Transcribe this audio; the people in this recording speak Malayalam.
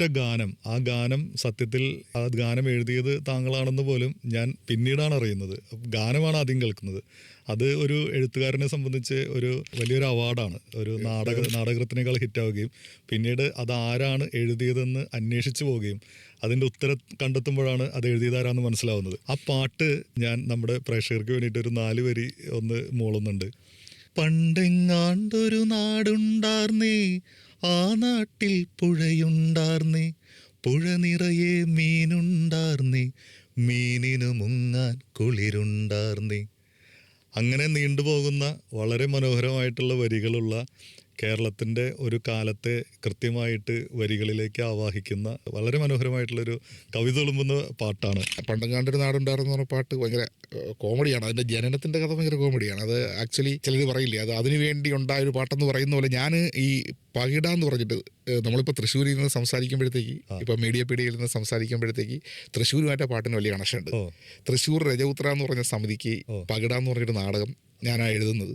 ഒരൊറ്റ ഗാനം ആ ഗാനം സത്യത്തിൽ ആ ഗാനം എഴുതിയത് താങ്കളാണെന്ന് പോലും ഞാൻ പിന്നീടാണ് അറിയുന്നത്. ഗാനമാണ് ആദ്യം കേൾക്കുന്നത്. അത് ഒരു എഴുത്തുകാരനെ സംബന്ധിച്ച് ഒരു വലിയൊരു അവാർഡാണ്. ഒരു നാടക നാടകത്തിനേക്കാൾ ഹിറ്റാവുകയും പിന്നീട് അത് ആരാണ് എഴുതിയതെന്ന് അന്വേഷിച്ചു പോവുകയും അതിന്റെ ഉത്തരം കണ്ടെത്തുമ്പോഴാണ് അത് എഴുതിയതാരാന്ന് മനസ്സിലാവുന്നത്. ആ പാട്ട് ഞാൻ നമ്മുടെ പ്രേക്ഷകർക്ക് വേണ്ടിയിട്ട് ഒരു നാല് വരി ഒന്ന് മൂളുന്നുണ്ട്. പണ്ടെങ്ങാണ്ടൊരു നാടുണ്ടാർന്നേ ആ നാട്ടിൽ പുഴയുണ്ടാർന്നേ പുഴ നിറയെ മീനുണ്ടാർന്നേ മീനിനു മുങ്ങാൻ കുളിരുണ്ടാർന്നേ. അങ്ങനെ നീണ്ടുപോകുന്ന വളരെ മനോഹരമായിട്ടുള്ള വരികളുള്ള കേരളത്തിന്റെ ഒരു കാലത്തെ കൃത്യമായിട്ട് വരികളിലേക്ക് ആവാഹിക്കുന്ന വളരെ മനോഹരമായിട്ടുള്ളൊരു കവിത തുളുമ്പുന്ന പാട്ടാണ്. പണ്ടങ്ങാണ്ടൊരു നാടുണ്ടായിരുന്നു പറഞ്ഞ പാട്ട് ഭയങ്കര കോമഡിയാണ്. അതിന്റെ ജനനത്തിന്റെ കഥ ഭയങ്കര കോമഡിയാണ്. അത് ആക്ച്വലി ചിലർ പറയില്ലേ അത് അതിനു വേണ്ടി ഉണ്ടായ ഒരു പാട്ടെന്ന് പറയുന്ന പോലെ ഞാൻ ഈ പകിട എന്ന് പറഞ്ഞിട്ട് നമ്മളിപ്പോൾ തൃശ്ശൂരിൽ നിന്ന് സംസാരിക്കുമ്പോഴത്തേക്ക് ഇപ്പോൾ മീഡിയ പീഡിയയിൽ നിന്ന് സംസാരിക്കുമ്പോഴത്തേക്ക് തൃശ്ശൂരുമായിട്ട് പാട്ടിന് വലിയ കണക്ഷൻ ഉണ്ട്. തൃശ്ശൂർ രജപുത്ര എന്ന് പറഞ്ഞ സമിതിക്ക് പകിട എന്ന് പറഞ്ഞൊരു നാടകം ഞാനാണ് എഴുതുന്നത്.